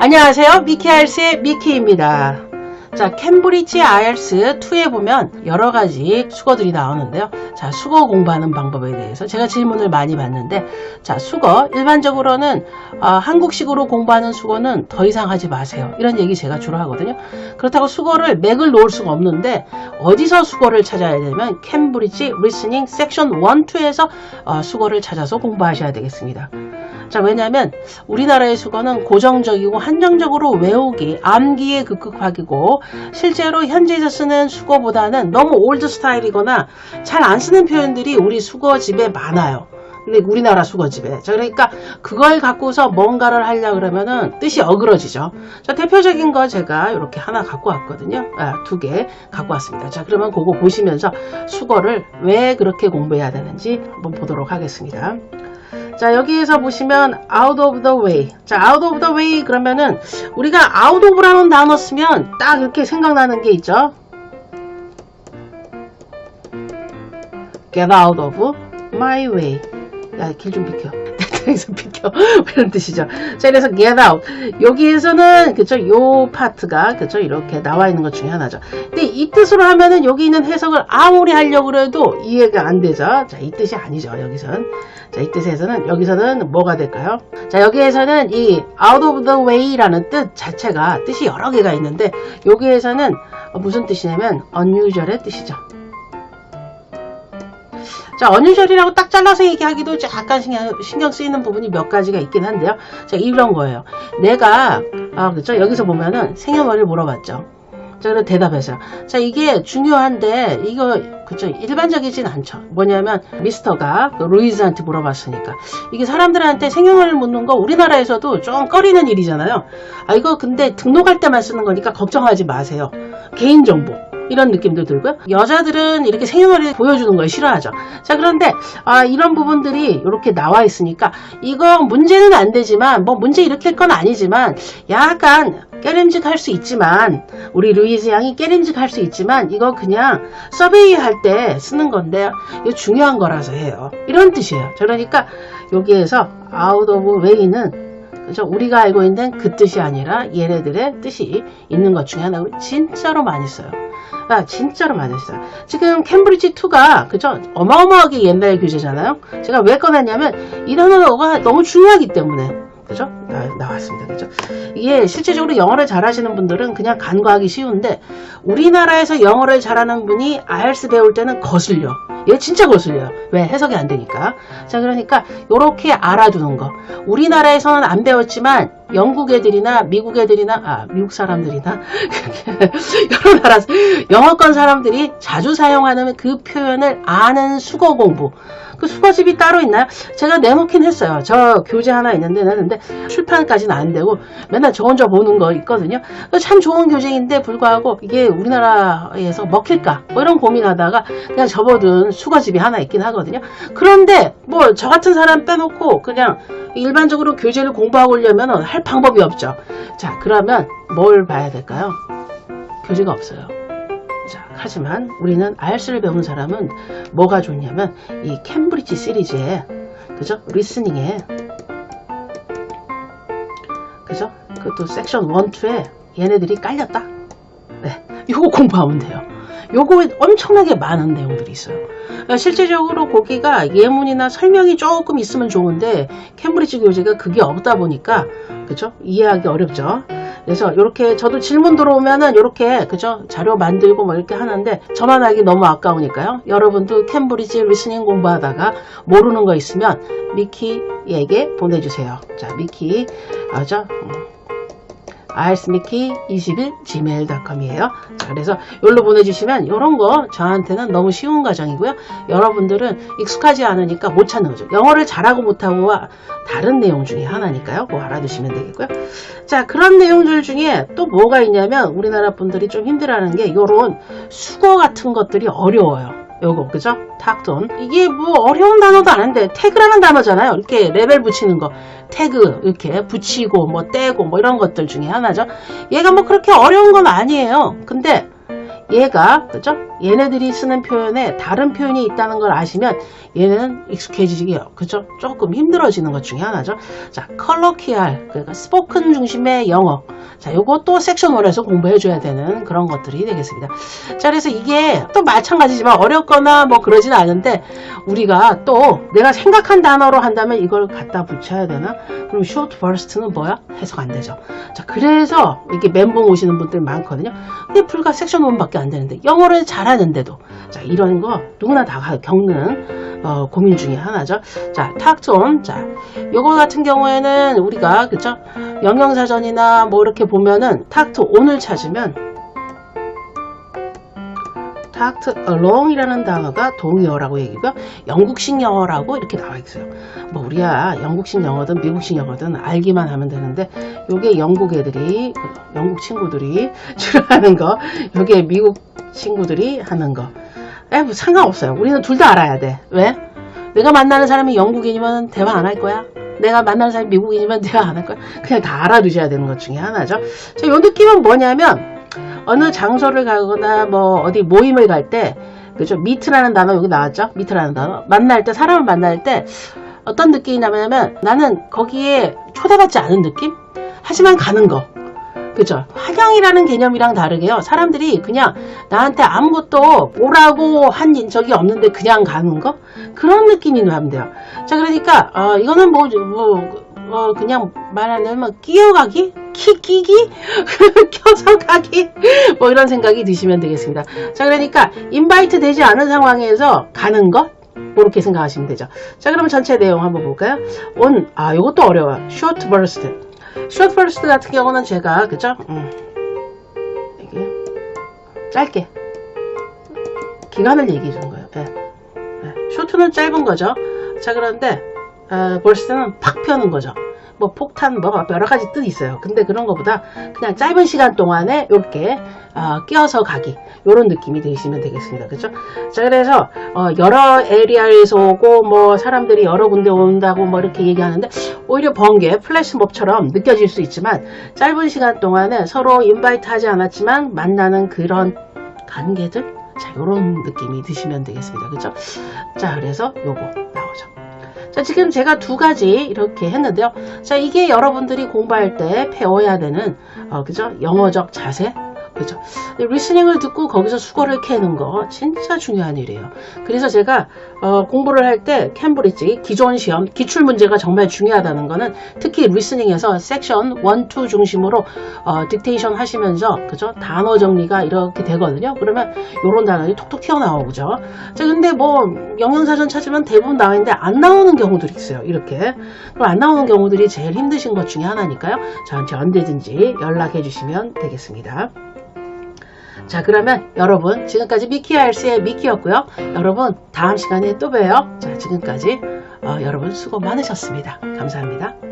안녕하세요. 미키 알스의 미키입니다. 자, 캠브리지 IELTS 2에 보면 여러 가지 수거들이 나오는데요. 자, 수거 공부하는 방법에 대해서 제가 질문을 많이 받는데, 자, 수거 일반적으로는 어, 한국식으로 공부하는 수거는 더 이상 하지 마세요. 이런 얘기 제가 주로 하거든요. 그렇다고 수거를 맥을 놓을 수가 없는데 어디서 수거를 찾아야 되냐면 캠브리지 리스닝 섹션 1, 2에서 어, 수거를 찾아서 공부하셔야 되겠습니다. 자, 왜냐면 우리나라의 수거는 고정적이고 한정적으로 외우기, 암기에 급급하기고 실제로 현지에서 쓰는 수거보다는 너무 올드 스타일이거나 잘 안 쓰는 표현들이 우리 수거집에 많아요. 근데 우리나라 수거집에. 자, 그러니까 그걸 갖고서 뭔가를 하려 그러면은 뜻이 어그러지죠. 자, 대표적인 거 제가 이렇게 하나 갖고 왔거든요. 아, 두 개 갖고 왔습니다. 자, 그러면 그거 보시면서 수거를 왜 그렇게 공부해야 되는지 한번 보도록 하겠습니다. 자 여기에서 보시면 out of the way 자 out of the way 그러면은 우리가 out of라는 단어 쓰면 딱 이렇게 생각나는 게 있죠 get out of my way 야 길 좀 비켜 내 땅에서 비켜. 이런 뜻이죠. 자 그래서 get out. 여기에서는 그쵸 요 파트가 그쵸 이렇게 나와 있는 것 중에 하나죠. 근데 이 뜻으로 하면은 여기 있는 해석을 아무리 하려고 해도 이해가 안 되죠. 자이 뜻이 아니죠 여기선. 자, 이 뜻에서는 여기서는 뭐가 될까요? 자, 여기에서는 이 out of the way라는 뜻 자체가 뜻이 여러 개가 있는데 여기에서는 무슨 뜻이냐면 unusual의 뜻이죠. 자, unusual이라고 딱 잘라서 얘기하기도 약간 신경, 신경 쓰이는 부분이 몇 가지가 있긴 한데요. 자, 이런 거예요. 내가 아, 그렇죠? 여기서 보면은 생년월일 물어봤죠. 자, 그래 대답해서. 자, 이게 중요한데, 이거, 그쵸, 일반적이진 않죠. 뭐냐면, 미스터가 그 루이즈한테 물어봤으니까. 이게 사람들한테 생년월일 묻는 거 우리나라에서도 좀 꺼리는 일이잖아요. 아, 이거 근데 등록할 때만 쓰는 거니까 걱정하지 마세요. 개인정보. 이런 느낌도 들고요. 여자들은 이렇게 생년월일 보여주는 걸 싫어하죠. 자, 그런데, 아, 이런 부분들이 이렇게 나와 있으니까, 이거 문제는 안 되지만, 뭐 문제 일으킬 건 아니지만, 약간 깨림직할 수 있지만, 우리 루이즈 양이 깨림직할 수 있지만, 이거 그냥 서베이 할 때 쓰는 건데, 이거 중요한 거라서 해요. 이런 뜻이에요. 그러니까, 여기에서 out of way는 그죠? 우리가 알고 있는 그 뜻이 아니라 얘네들의 뜻이 있는 것 중에 하나고 진짜로 많이 써요. 아, 진짜로 많이 써요. 지금 캠브리지 2가 그죠? 어마어마하게 옛날 교재잖아요. 제가 왜 꺼냈냐면 이 단어가 너무 중요하기 때문에 그죠? 나, 왔습니다 그죠? 이게 실제적으로 영어를 잘하시는 분들은 그냥 간과하기 쉬운데 우리나라에서 영어를 잘하는 분이 IELTS 배울 때는 거슬려. 얘 진짜 거슬려요. 왜? 해석이 안 되니까. 자, 그러니까 요렇게 알아두는 거. 우리나라에서는 안 배웠지만 영국 애들이나 미국 애들이나 아 미국 사람들이나 여러 나라 영어권 사람들이 자주 사용하는 그 표현을 아는 수거 공부 그 수거집이 따로 있나요? 제가 내놓긴 했어요. 저 교재 하나 있는데 근데 출판까지는 안 되고 맨날 저 혼자 보는 거 있거든요. 참 좋은 교재인데 불구하고 이게 우리나라에서 먹힐까 뭐 이런 고민하다가 그냥 접어둔 수거집이 하나 있긴 하거든요. 그런데 뭐 저 같은 사람 빼놓고 그냥 일반적으로 교재를 공부하고 오려면 할 방법이 없죠. 자 그러면 뭘 봐야 될까요? 교재가 없어요. 자, 하지만 우리는 IELTS를 배운 사람은 뭐가 좋냐면 이 캠브리지 시리즈에 그죠? 리스닝에 그죠? 그것도 섹션 1, 2에 얘네들이 깔렸다. 네, 이거 공부하면 돼요. 요거 엄청나게 많은 내용들이 있어요. 그러니까 실제적으로 거기가 예문이나 설명이 조금 있으면 좋은데 캠브리지 교재가 그게 없다 보니까 그죠? 이해하기 어렵죠. 그래서 이렇게 저도 질문 들어오면은 이렇게 그죠 자료 만들고 뭐 이렇게 하는데 저만 하기 너무 아까우니까요. 여러분도 캠브리지 리스닝 공부하다가 모르는 거 있으면 미키에게 보내주세요. 자 미키 아죠? Ielsmickey21 gmail.com이에요. 자, 그래서 여기로 보내주시면 이런 거 저한테는 너무 쉬운 과정이고요. 여러분들은 익숙하지 않으니까 못 찾는 거죠. 영어를 잘하고 못하고와 다른 내용 중에 하나니까요. 그거 알아두시면 되겠고요. 자, 그런 내용들 중에 또 뭐가 있냐면 우리나라 분들이 좀 힘들어하는 게 이런 수거 같은 것들이 어려워요. 요거 그죠? 탁돈. 이게 뭐 어려운 단어도 아닌데 태그라는 단어잖아요. 이렇게 레벨 붙이는 거. 태그 이렇게 붙이고 뭐 떼고 뭐 이런 것들 중에 하나죠. 얘가 뭐 그렇게 어려운 건 아니에요. 근데 얘가 그죠? 얘네들이 쓰는 표현에 다른 표현이 있다는 걸 아시면 얘는 익숙해지기 그죠? 조금 힘들어지는 것 중에 하나죠. 자, 컬러키알 그러니까 스포큰 중심의 영어. 자, 요것도 섹션 1에서 공부해 줘야 되는 그런 것들이 되겠습니다. 자, 그래서 이게 또 마찬가지지만 어렵거나 뭐 그러진 않은데 우리가 또 내가 생각한 단어로 한다면 이걸 갖다 붙여야 되나? 그럼 short burst는 뭐야? 해석 안 되죠. 자, 그래서 이게 멘붕 오시는 분들 많거든요. 근데 불과 섹션 1밖에 안 되는데 영어를 잘 하는데도 자, 이런 거 누구나 다 겪는 어, 고민 중에 하나죠. 자, 탁톤. 자, 요거 같은 경우에는 우리가 그죠? 영영사전이나 뭐 이렇게 보면은 탁트 온을 찾으면 탁트 along이라는 단어가 동의어라고 얘기고요. 영국식 영어라고 이렇게 나와 있어요. 뭐 우리야 영국식 영어든 미국식 영어든 알기만 하면 되는데 요게 영국 애들이 그 영국 친구들이 주로 하는 거 요게 미국 친구들이 하는 거. 에, 뭐 상관없어요. 우리는 둘 다 알아야 돼. 왜? 내가 만나는 사람이 영국인이면 대화 안 할 거야. 내가 만나는 사람이 미국인이면 대화 안 할 거야. 그냥 다 알아두셔야 되는 것 중에 하나죠. 자, 요 느낌은 뭐냐면 어느 장소를 가거나 뭐 어디 모임을 갈 때 그죠? 미트라는 단어 여기 나왔죠? 미트라는 단어. 만날 때 사람을 만날 때 어떤 느낌이 나냐면 나는 거기에 초대받지 않은 느낌? 하지만 가는 거. 그죠? 환영이라는 개념이랑 다르게요. 사람들이 그냥 나한테 아무것도 오라고 한 적이 없는데 그냥 가는 거? 그런 느낌이 나면 돼요. 자, 그러니까, 어, 이거는 뭐, 뭐, 어, 그냥 말하자면 끼어가기? 키, 끼기? 껴서 가기? 뭐 이런 생각이 드시면 되겠습니다. 자, 그러니까, 인바이트 되지 않은 상황에서 가는 것? 그렇게 생각하시면 되죠. 자, 그럼 전체 내용 한번 볼까요? 온, 아, 이것도 어려워요. short burst. short burst 같은 경우는 제가, 그죠? 음, 짧게. 기간을 얘기해 주는 거예요. 예. 예. short는 짧은 거죠. 자, 그런데, 어, burst는 팍 펴는 거죠. 뭐 폭탄 뭐 여러 가지 뜻이 있어요. 근데 그런 것보다 그냥 짧은 시간 동안에 이렇게 어, 끼어서 가기 이런 느낌이 드시면 되겠습니다. 그렇죠? 자 그래서 어, 여러 에리아에서 오고 뭐 사람들이 여러 군데 온다고 뭐 이렇게 얘기하는데 오히려 번개 플래시몹처럼 느껴질 수 있지만 짧은 시간 동안에 서로 인바이트 하지 않았지만 만나는 그런 관계들 자 이런 느낌이 드시면 되겠습니다. 그렇죠? 자 그래서 요거. 자, 지금 제가 두 가지 이렇게 했는데요. 자, 이게 여러분들이 공부할 때 배워야 되는, 어, 그죠? 영어적 자세? 그죠? 리스닝을 듣고 거기서 수거를 캐는 거 진짜 중요한 일이에요. 그래서 제가 어, 공부를 할 때 캠브리지 기존 시험 기출 문제가 정말 중요하다는 거는 특히 리스닝에서 섹션 1, 2 중심으로 어, 딕테이션 하시면서 그죠? 단어 정리가 이렇게 되거든요. 그러면 이런 단어들이 톡톡 튀어나오죠. 자, 근데 뭐 영양사전 찾으면 대부분 나와 있는데 안 나오는 경우들이 있어요. 이렇게. 그럼 안 나오는 경우들이 제일 힘드신 것 중에 하나니까요. 저한테 언제든지 연락해 주시면 되겠습니다. 자 그러면 여러분 지금까지 미키알스의 미키였고요. 여러분 다음 시간에 또 봬요. 자 지금까지 어, 여러분 수고 많으셨습니다. 감사합니다.